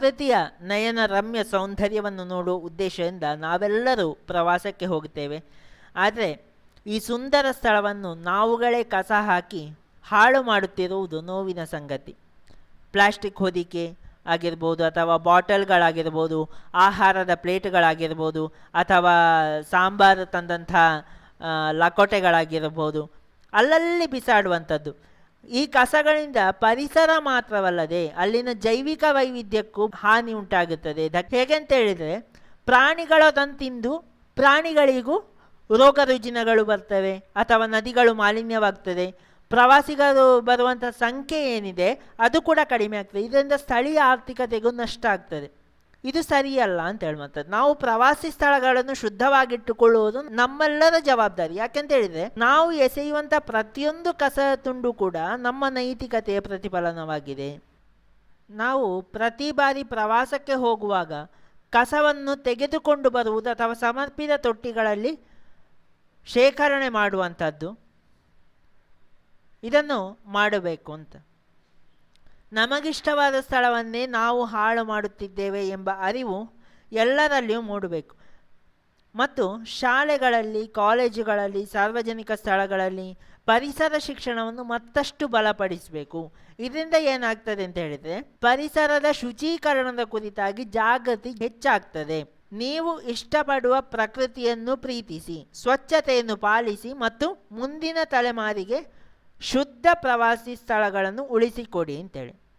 ಪ್ರಕೃತಿಯ ನಯನ ರಮ್ಯ ಸೌಂದರ್ಯವನ್ನು ನೋಡುವ ಉದ್ದೇಶದಿಂದ ನಾವೆಲ್ಲರೂ ಪ್ರವಾಸಕ್ಕೆ ಹೋಗುತ್ತೇವೆ. ಆದರೆ ಈ ಸುಂದರ ಸ್ಥಳವನ್ನು ನಾವುಗಳೇ ಕಸ ಹಾಕಿ ಹಾಳು ಮಾಡುತ್ತಿರುವುದು ನೋವಿನ ಸಂಗತಿ. ಪ್ಲಾಸ್ಟಿಕ್ ಹೊದಿಕೆ ಆಗಿರ್ಬೋದು ಅಥವಾ ಬಾಟಲ್ಗಳಾಗಿರ್ಬೋದು, ಆಹಾರದ ಪ್ಲೇಟ್ಗಳಾಗಿರ್ಬೋದು, ಅಥವಾ ಸಾಂಬಾರು ತಂದಂಥ ಲಕೋಟೆಗಳಾಗಿರ್ಬೋದು, ಅಲ್ಲಲ್ಲಿ ಬಿಸಾಡುವಂಥದ್ದು. ಈ ಕಸಗಳಿಂದ ಪರಿಸರ ಮಾತ್ರವಲ್ಲದೆ ಅಲ್ಲಿನ ಜೈವಿಕ ವೈವಿಧ್ಯಕ್ಕೂ ಹಾನಿ ಉಂಟಾಗುತ್ತದೆ. ಹೇಗೆಂತ ಹೇಳಿದರೆ ಪ್ರಾಣಿಗಳ ತಂತಿಂದು ತಿಂದು ಪ್ರಾಣಿಗಳಿಗೂ ರೋಗ ರುಜಿನಗಳು ಬರ್ತವೆ ಅಥವಾ ನದಿಗಳು ಮಾಲಿನ್ಯವಾಗ್ತದೆ. ಪ್ರವಾಸಿಗರು ಬರುವಂಥ ಸಂಖ್ಯೆ ಏನಿದೆ, ಅದು ಕೂಡ ಕಡಿಮೆ ಆಗ್ತದೆ. ಇದರಿಂದ ಸ್ಥಳೀಯ ಆರ್ಥಿಕತೆಗೂ ನಷ್ಟ ಆಗ್ತದೆ. ಇದು ಸರಿಯಲ್ಲ ಅಂತ ಹೇಳುವಂಥದ್ದು ನಾವು ಪ್ರವಾಸಿ ಸ್ಥಳಗಳನ್ನು ಶುದ್ಧವಾಗಿಟ್ಟುಕೊಳ್ಳುವುದು ನಮ್ಮೆಲ್ಲರ ಜವಾಬ್ದಾರಿ. ಯಾಕೆಂತ ಹೇಳಿದ್ರೆ, ನಾವು ಎಸೆಯುವಂಥ ಪ್ರತಿಯೊಂದು ಕಸ ತುಂಡು ಕೂಡ ನಮ್ಮ ನೈತಿಕತೆಯ ಪ್ರತಿಫಲನವಾಗಿದೆ. ನಾವು ಪ್ರತಿ ಬಾರಿ ಪ್ರವಾಸಕ್ಕೆ ಹೋಗುವಾಗ ಕಸವನ್ನು ತೆಗೆದುಕೊಂಡು ಬರುವುದು ಅಥವಾ ಸಮರ್ಪಿತ ತೊಟ್ಟಿಗಳಲ್ಲಿ ಶೇಖರಣೆ ಮಾಡುವಂಥದ್ದು ಇದನ್ನು ಮಾಡಬೇಕು ಅಂತ. ನಮಗಿಷ್ಟವಾದ ಸ್ಥಳವನ್ನೇ ನಾವು ಹಾಳು ಮಾಡುತ್ತಿದ್ದೇವೆ ಎಂಬ ಅರಿವು ಎಲ್ಲರಲ್ಲಿಯೂ ಮೂಡಬೇಕು. ಮತ್ತು ಶಾಲೆಗಳಲ್ಲಿ, ಕಾಲೇಜುಗಳಲ್ಲಿ, ಸಾರ್ವಜನಿಕ ಸ್ಥಳಗಳಲ್ಲಿ ಪರಿಸರ ಶಿಕ್ಷಣವನ್ನು ಮತ್ತಷ್ಟು ಬಲಪಡಿಸಬೇಕು. ಇದರಿಂದ ಏನಾಗ್ತದೆ ಅಂತ ಹೇಳಿದರೆ, ಪರಿಸರದ ಶುಚೀಕರಣದ ಕುರಿತಾಗಿ ಜಾಗೃತಿ ಹೆಚ್ಚಾಗ್ತದೆ. ನೀವು ಇಷ್ಟಪಡುವ ಪ್ರಕೃತಿಯನ್ನು ಪ್ರೀತಿಸಿ, ಸ್ವಚ್ಛತೆಯನ್ನು ಪಾಲಿಸಿ ಮತ್ತು ಮುಂದಿನ ತಲೆಮಾರಿಗೆ ಶುದ್ಧ ಪ್ರವಾಸಿ ಸ್ಥಳಗಳನ್ನು ಉಳಿಸಿಕೊಡಿ ಅಂತೇಳಿ.